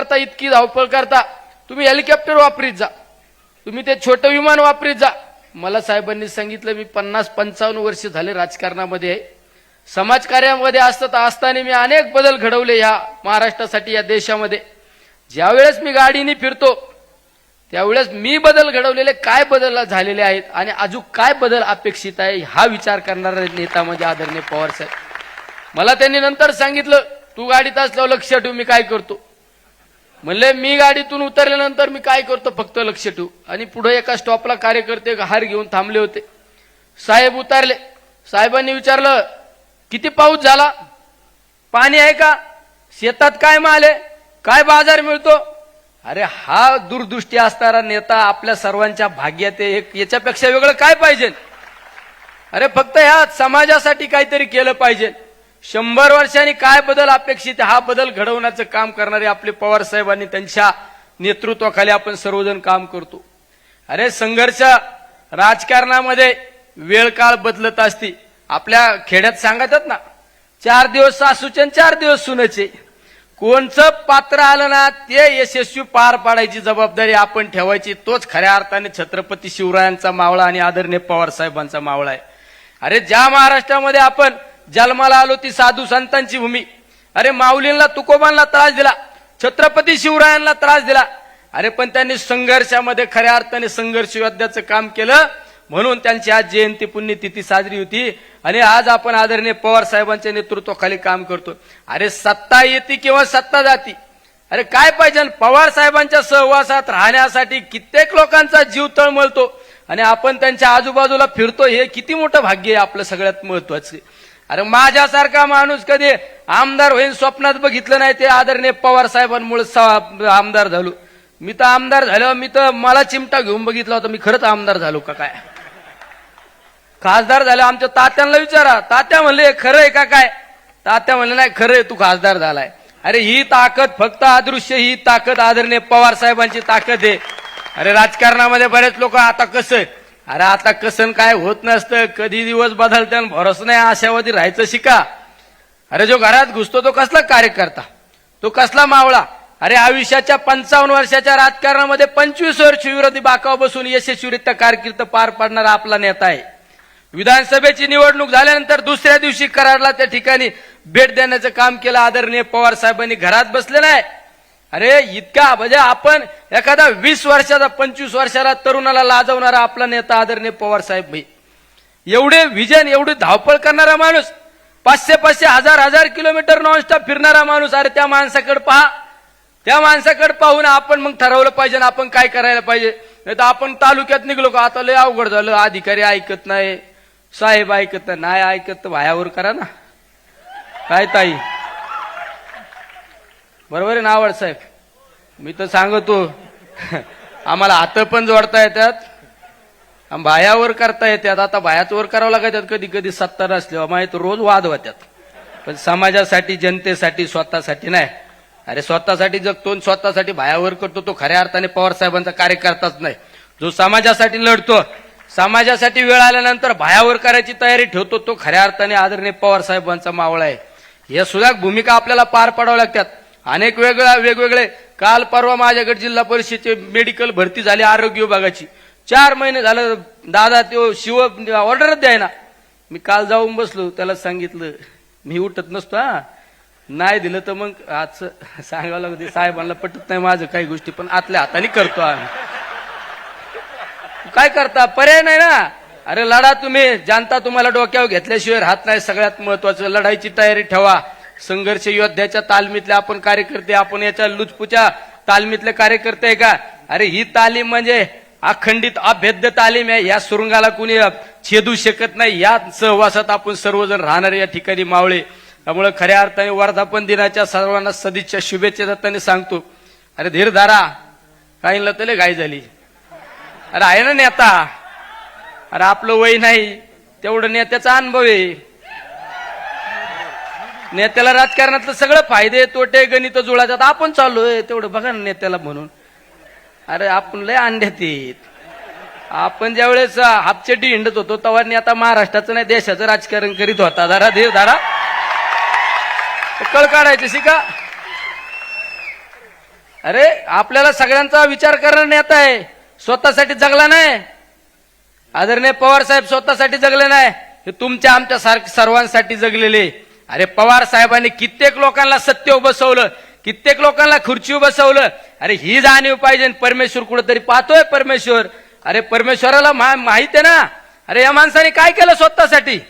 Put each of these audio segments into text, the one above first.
करता इतकी धावपळ करता. तुम्ही हेलिकॉप्टर वापरीत जा. तुम्ही ते छोटं विमान वापरीत जा. मला साहेबांनी सांगितलं मी पन्नास पंचावन्न वर्ष झाले राजकारणामध्ये. आहे समाजकार्यामध्ये असतात असताना मी अनेक बदल घडवले ह्या महाराष्ट्रासाठी या देशामध्ये. ज्यावेळेस मी गाडीने फिरतो त्यावेळेस मी बदल घडवलेले काय बदल झालेले आहेत आणि अजून काय बदल अपेक्षित आहे हा विचार करणारा नेता म्हणजे आदरणीय पवार साहेब. मला त्यांनी नंतर सांगितलं तू गाडीत असल्यावर लक्ष ठेवू मी काय करतो? म्हणले मी गाडीतून उतरल्यानंतर मी काय करतो? फक्त लक्ष ठेवू. आणि पुढे एका स्टॉपला कार्यकर्ते हार घेऊन थांबले होते. साहेब उतरले. साहेबांनी विचारलं किती पाऊस झाला? पाणी आहे का? शेतात काय माल आहे? काय बाजार मिळतो? अरे हा दूरदृष्टी असणारा नेता आपल्या सर्वांच्या भाग्यात एक याच्यापेक्षा वेगळं काय पाहिजे? अरे फक्त ह्या समाजासाठी काहीतरी केलं पाहिजे. शंभर वर्षांनी काय बदल अपेक्षित हा बदल घडवण्याचं काम करणारे आपले पवार साहेबांनी त्यांच्या नेतृत्वाखाली आपण सर्वजण काम करतो. अरे संघर्ष राजकारणामध्ये वेळ काळ बदलत असते. आपल्या खेड्यात सांगतात ना चार दिवस सासूचे चार दिवस सुनेचे. कोणचं पात्र आलं ना ते यशस्वी पार पाडायची जबाबदारी आपण ठेवायची. तोच खऱ्या अर्थाने छत्रपती शिवरायांचा मावळा आणि आदरणीय पवार साहेबांचा मावळा आहे. अरे ज्या महाराष्ट्रामध्ये आपण जन्माला आलो ती साधू संतांची भूमी. अरे माऊलींना तुकोबांना त्रास दिला. छत्रपती शिवरायांना त्रास दिला. अरे पण त्यांनी संघर्षामध्ये खऱ्या अर्थाने संघर्ष योद्ध्याचं काम केलं. म्हणून त्यांची आज जयंती पुण्यतिथी साजरी होती. आणि आज आपण आदरणीय पवार साहेबांच्या नेतृत्वाखाली काम करतो. अरे सत्ता येते किंवा सत्ता जाती? अरे काय पाहिजे? पवार साहेबांच्या सहवासात राहण्यासाठी कित्येक लोकांचा जीव तळमळतो. आणि आपण त्यांच्या आजूबाजूला फिरतो हे किती मोठं भाग्य आहे आपलं सगळ्यात महत्वाचं अरे माझ्यासारखा माणूस कधी आमदार होईन स्वप्नात बघितलं नाही ते आदरणीय पवार साहेबांमुळे आमदार झालो. मी तर आमदार झालो मी तर मला चिमटा घेऊन बघितला होता मी खरंच आमदार झालो का काय? खासदार झालो आमच्या तात्यांना विचारा. तात्या म्हणले खरंय खरं आहे का काय? तात्या म्हणले नाही खरं आहे तू खासदार झालाय. अरे ही ताकद फक्त अदृश्य ही ताकद आदरणीय पवार साहेबांची ताकद आहे. अरे राजकारणामध्ये बरेच लोक आता कसं आहे? अरे आता कसं काय होत नसतं कधी दिवस बदलते भरोसा नाही आशावादी राहायचं शिका. अरे जो घरात घुसतो तो कसला कार्यकर्ता? तो कसला मावळा? अरे आयुष्याच्या पंचावन्न वर्षाच्या राजकारणामध्ये पंचवीस वर्ष विरोधी बाकाव बसून यशस्वीरित्या कारकीर्द पार पाडणारा आपला नेता आहे. विधानसभेची निवडणूक झाल्यानंतर दुसऱ्या दिवशी कराडला त्या ठिकाणी भेट देण्याचं काम केलं. आदरणीय पवार साहेबांनी घरात बसले नाही. अरे इतका म्हणजे आपण एखादा वीस वर्षाचा पंचवीस वर्षाला तरुणाला लाजवणारा आपला नेता आदरणीय पवार साहेब भाई एवढे विजन एवढी धावपळ करणारा माणूस पाचशे पाचशे हजार हजार किलोमीटर नॉनस्टॉप फिरणारा माणूस अरे त्या माणसाकडे पहा. त्या माणसाकडे पाहून आपण मग ठरवलं पाहिजे ना आपण काय करायला पाहिजे. नाही तर आपण तालुक्यात निघलो का? आता लय अवघड झालं. अधिकारी ऐकत नाही. साहेब ऐकत नाही. नाही ऐकत तर भायावर करा ना. काय ताई? बरोबर आहे ना आवड साहेब? मी तर सांगतो. आम्हाला हातं पण जोडता येतात. बायावर करता येतात. आता बायाच वर करावं लागतात कधी कधी सत्ता नसल्यावर माहीत रोज वाद होत्यात पण समाजासाठी जनतेसाठी स्वतःसाठी नाही. अरे स्वतःसाठी जगतो स्वतःसाठी बायावर करतो तो खऱ्या अर्थाने पवार साहेबांचा कार्यकर्ताच नाही. जो समाजासाठी लढतो समाजासाठी वेळ आल्यानंतर भायावर करायची तयारी ठेवतो तो खऱ्या अर्थाने आदरणीय पवार साहेबांचा मावळा आहे. या सुद्धा भूमिका आपल्याला पार पाडाव्या लागतात. अनेक वेगळ्या वेगवेगळे काल परवा माझ्याकडे जिल्हा परिषदेचे मेडिकल भरती झाली आरोग्य विभागाची. चार महिने झालं दादा तो शिव ऑर्डरच द्यायना. मी काल जाऊन बसलो त्याला सांगितलं मी उठत नसतो हा. नाही दिलं तर मग आज सांगावं लागते साहेबांना पटत नाही माझं काही गोष्टी पण आतल्या हाताने करतो आम्ही. काय करता? पर्याय नाही ना. अरे लढा तुम्ही जनता तुम्हाला डोक्यावर घेतल्याशिवाय राहत नाही सगळ्यात महत्वाचं लढाईची तयारी ठेवा. संघर्ष योद्ध्याच्या तालमीतले आपण कार्यकर्ते आपण याच्या लुचपूच्या तालमीतले कार्यकर्ते आहे का? अरे ही तालीम म्हणजे अखंडित अभेद्य तालीम आहे. या सुरुंगाला कुणी छेदू शकत नाही. या सहवासात आपण सर्वजण राहणारे या ठिकाणी मावळे. त्यामुळे खऱ्या अर्थाने वर्धापन दिनाच्या सर्वांना सदिच्छा शुभेच्छा दत्ताने सांगतो. अरे धीर धारा. काहींना तले घाई झाली. अरे आहे ना नेता. अरे आपलं वय नाही. तेवढं नेत्याचा अनुभव आहे. नेत्याला राजकारणातलं सगळं फायदे तोटे गणित जुळायच्यात आपण चाललोय तेवढं बघा ना नेत्याला म्हणून. अरे आपण लय अंड्यात येत आपण ज्या वेळेस हापचेटी हिंडत होतो तेव्हा आता महाराष्ट्राचं नाही देशाचं राजकारण करीत होता. जरा धीर धारा. कळ काढायचे शिका. अरे आपल्याला सगळ्यांचा विचार करणार नेता आहे. स्वतःसाठी जगला नाही. आदरणीय पवार साहेब स्वतःसाठी जगले नाही. हे तुमच्या आमच्या सर्वांसाठी जगलेले. अरे पवार साहेबांनी कित्येक लोकांना सत्य बसवलं कित्येक लोकांना खुर्ची बसवलं. अरे ही जाणीव पाहिजे परमेश्वर कुठेतरी पाहतोय परमेश्वर. अरे परमेश्वराला मा- माहीत आहे ना? अरे या माणसाने काय केलं स्वतःसाठी?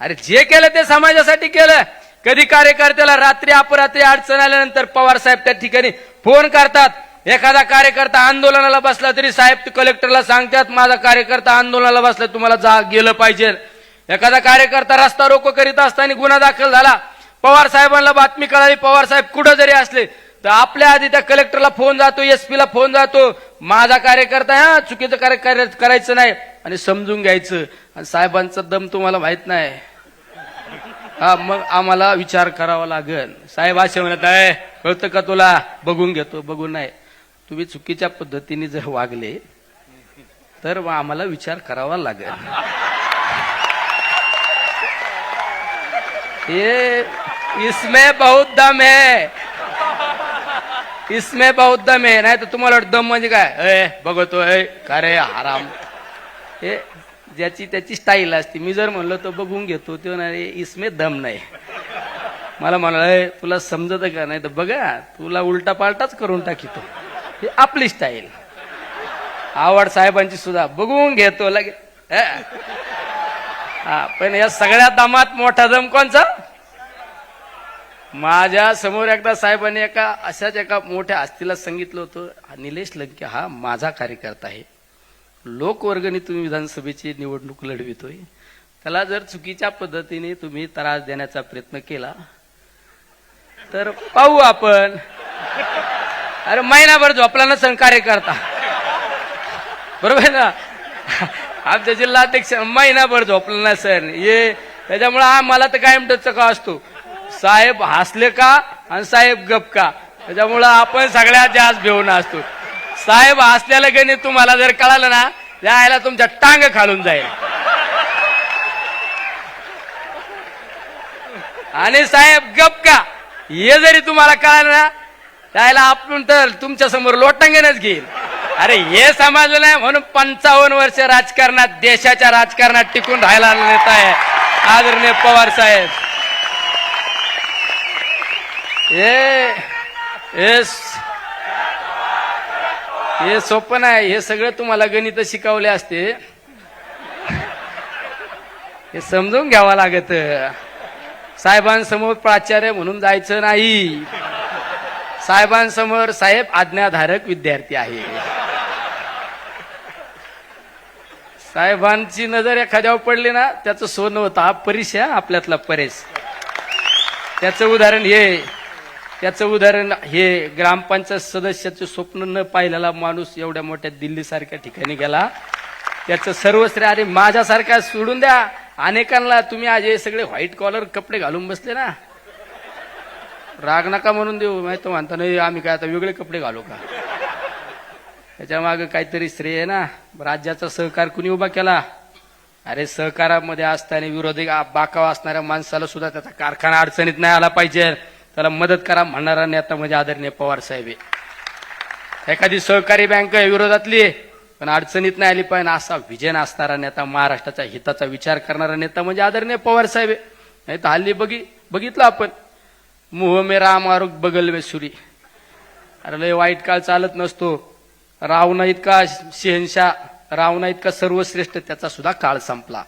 अरे जे केलं ते समाजासाठी केलं. कधी कार्यकर्त्याला रात्री अपरात्री अडचण आल्यानंतर पवार साहेब त्या ठिकाणी फोन करतात. एखादा कार्यकर्ता आंदोलनाला बसला तरी साहेब कलेक्टरला सांगतात माझा कार्यकर्ता आंदोलनाला बसला तुम्हाला जा गेलं पाहिजे. एखादा कार्यकर्ता रस्ता रोको करीत असताना गुन्हा दाखल झाला. पवार साहेबांना बातमी कळाली पवार साहेब कुठं जरी असले तर आपल्या आधी त्या कलेक्टरला फोन जातो एस पीला फोन जातो. माझा कार्यकर्ता हा चुकीचं कार्य करायचं नाही. आणि समजून घ्यायचं. आणि साहेबांचा दम तुम्हाला माहीत नाही. हा मग आम्हाला विचार करावा लागेल. साहेब असे म्हणत आहे कळतं का तुला? बघून घेतो बघून नाही. तुम्ही चुकीच्या पद्धतीने जर वागले तर मग आम्हाला विचार करावा लागेल. ये इसमें बहुत दम है। इसमें बहुत दम है नाही तर तुम्हाला वाटतं दम म्हणजे काय? अय बघतो का रे आराम हे ज्याची त्याची स्टाईल असते. मी जर म्हणलो तर बघून घेतो तो नाही इसमे दम नाही. मला म्हणाल तुला समजत का? नाही तर बघा तुला उलटा पालटाच करून टाकितो. हे आपली स्टाईल आवड साहेबांची सुद्धा. बघून घेतो लगे हा पण या सगळ्या दमात मोठा दम कोणचा? माझ्यासमोर एकदा साहेबांनी एका अशाच एका मोठ्या आस्तीला सांगितलं होतं निलेश लंके हा माझा कार्यकर्ता आहे. लोकवर्गणी तुम्ही विधानसभेची निवडणूक लढवितोय. त्याला जर चुकीच्या पद्धतीने तुम्ही त्रास देण्याचा प्रयत्न केला तर पाहू आपण. अरे महिनाभर झोपला नसन कार्यकर्ता. बरोबर आहे ना? आमच्या जिल्हाध्यक्ष महिनाभर झोपला सर. ये त्याच्यामुळे आम्हाला तर कायम टचका असतो. साहेब हसले का आणि साहेब गप का? त्याच्यामुळं आपण सगळ्यात जास्त भिवून असतो. साहेब हसल्याला गणित तुम्हाला जर कळालं ना यायला तुमच्या टांग खालून जाईल. आणि साहेब गप का? हे जरी तुम्हाला कळालं ना त्याला आपण तर तुमच्यासमोर लोटांगणच घेईल. अरे हे समजलं नाही म्हणून पंचावन्न वर्ष राजकारणात देशाच्या राजकारणात टिकून राहायला नेता आहे आदरणीय पवार साहेब. हे हे सोपं नाही हे सगळं तुम्हाला गणित शिकवले असते. हे समजून घ्यावं लागत. साहेबांसमोर प्राचार्य म्हणून जायचं नाही. साहेबांसमोर साहेब आज्ञाधारक विद्यार्थी आहे. साहेबांची नजर एखाद्यावर पडली ना त्याचं सोनं होतं. हा परेश आहे हा आपल्यातला परेश त्याचं उदाहरण हे. त्याचं उदाहरण हे ग्रामपंचायत सदस्याचं स्वप्न न पाहिलेला माणूस एवढ्या मोठ्या दिल्लीसारख्या ठिकाणी गेला. त्याचं सर्वश्रेय अरे माझ्यासारखा सोडून द्या. अनेकांना तुम्ही आज हे सगळे व्हाईट कॉलर कपडे घालून बसले ना. राग नका म्हणून देऊ. माहिती म्हणता नाही आम्ही काय आता वेगळे कपडे घालू का? त्याच्यामागे काहीतरी श्रेय आहे ना? राज्याचा सहकार कुणी उभा केला? अरे सहकारामध्ये असताना विरोधी बाकाव असणाऱ्या माणसाला सुद्धा त्याचा कारखाना अडचणीत नाही आला पाहिजे. त्याला मदत करा म्हणणारा नेता म्हणजे आदरणीय पवार साहेब एखादी सहकारी बँक आहे विरोधातली आहे, पण अडचणीत नाही आली पाहिजे. असा विजन असणारा नेता महाराष्ट्राच्या हिताचा विचार करणारा नेता म्हणजे आदरणीय पवार साहेब नाही तर हल्ली बघी बघितलं आपण. मोह मे राम आरोग बगल में सुरी. अरे लय वाईट काळ चालत नसतो. रावणा इतका शहनशाह? रावणा इतका सर्वश्रेष्ठ? त्याचा सुद्धा काळ संपला.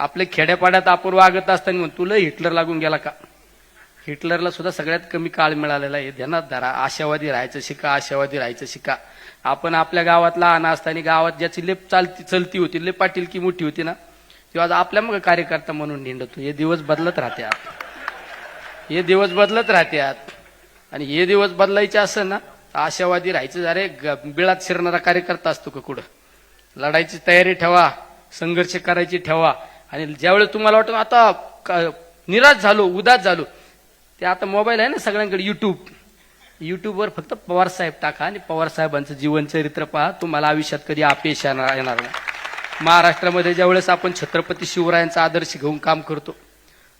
आपल्या खेड्यापाड्यात आपण वागत असताना म्हणून तुला हिटलर लागून गेला का? हिटलरला सुद्धा सगळ्यात कमी काळ मिळालेला आहे. ध्यानात धरा. आशावादी राहायचं शिका आशावादी राहायचं शिका. आपण आपल्या गावात लहान असताना गावात ज्याची लेप चालती चलती होती लेप पाटील की मोठी होती ना तेव्हा आज आपल्या मग कार्यकर्ता म्हणून निंडतो. हे दिवस बदलत राहतात हे दिवस बदलत राहतात आणि हे दिवस बदलायचे असेल ना आशावादी राहायचं झाले ग- बिळात शिरणारा कार्यकर्ता असतो का कुठं? लढायची तयारी ठेवा संघर्ष करायची ठेवा. आणि ज्यावेळेस तुम्हाला वाटतं आता क- निराश झालो उदास झालो ते आता मोबाईल आहे ना सगळ्यांकडे युट्यूब युट्यूबवर फक्त पवार साहेब टाका आणि पवार साहेबांचं जीवनचरित्र पहा. तुम्हाला आयुष्यात कधी अपयश येणार येणार नाही. महाराष्ट्रामध्ये ज्यावेळेस आपण छत्रपती शिवरायांचा आदर्श घेऊन काम करतो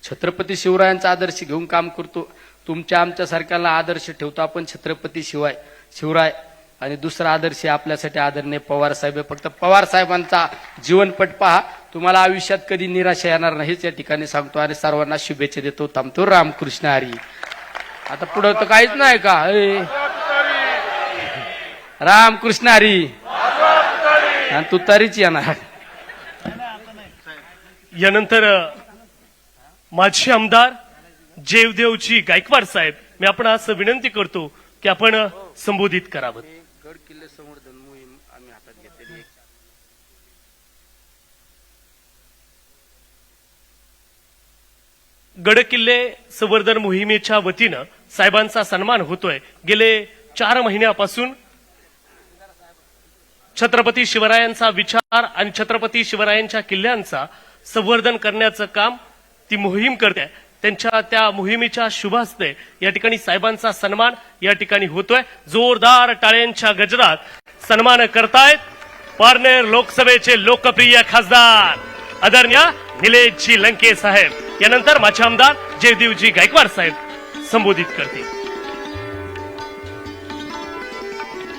छत्रपती शिवरायांचा आदर्श घेऊन काम करतो तुमच्या आमच्यासारख्याला आदर्श ठेवतो आपण छत्रपती शिवाय शिवराय. आणि दुसरा आदर्श आपल्यासाठी आदरणीय पवार साहेब फक्त पवार साहेबांचा जीवनपट पहा. तुम्हाला आयुष्यात कधी निराशा येणार नाहीच या ठिकाणी सांगतो आणि सर्वांना शुभेच्छा देतो. थांबतो. रामकृष्ण हरी. आता पुढं तर काहीच नाही का? रामकृष्ण हरी. आणि तू तरीच येणार. यानंतर अ, माजी आमदार जेवदेवजी गायकवाड साहेब मी आपण असं विनंती करतो की आपण संबोधित करावं. गड किल्ले संवर्धन मोहीम आम्ही हातात घेतलेली गड किल्ले संवर्धन मोहिमेच्या वतीनं साहेबांचा सन्मान होतोय. गेले चार महिन्यापासून छत्रपती शिवरायांचा विचार आणि छत्रपती शिवरायांच्या किल्ल्यांचा संवर्धन करण्याचं काम ती मोहीम करते. त्यांच्या त्या मोहिमेच्या शुभास्ते या ठिकाणी साहेबांचा सन्मान या ठिकाणी होतोय. जोरदार टाळ्यांच्या गजरात सन्मान करतायत पारनेर लोकसभेचे लोकप्रिय खासदार आदरणीय निलेशजी लंके साहेब. यानंतर माझे आमदार जयदेवजी गायकवाड साहेब संबोधित करतील.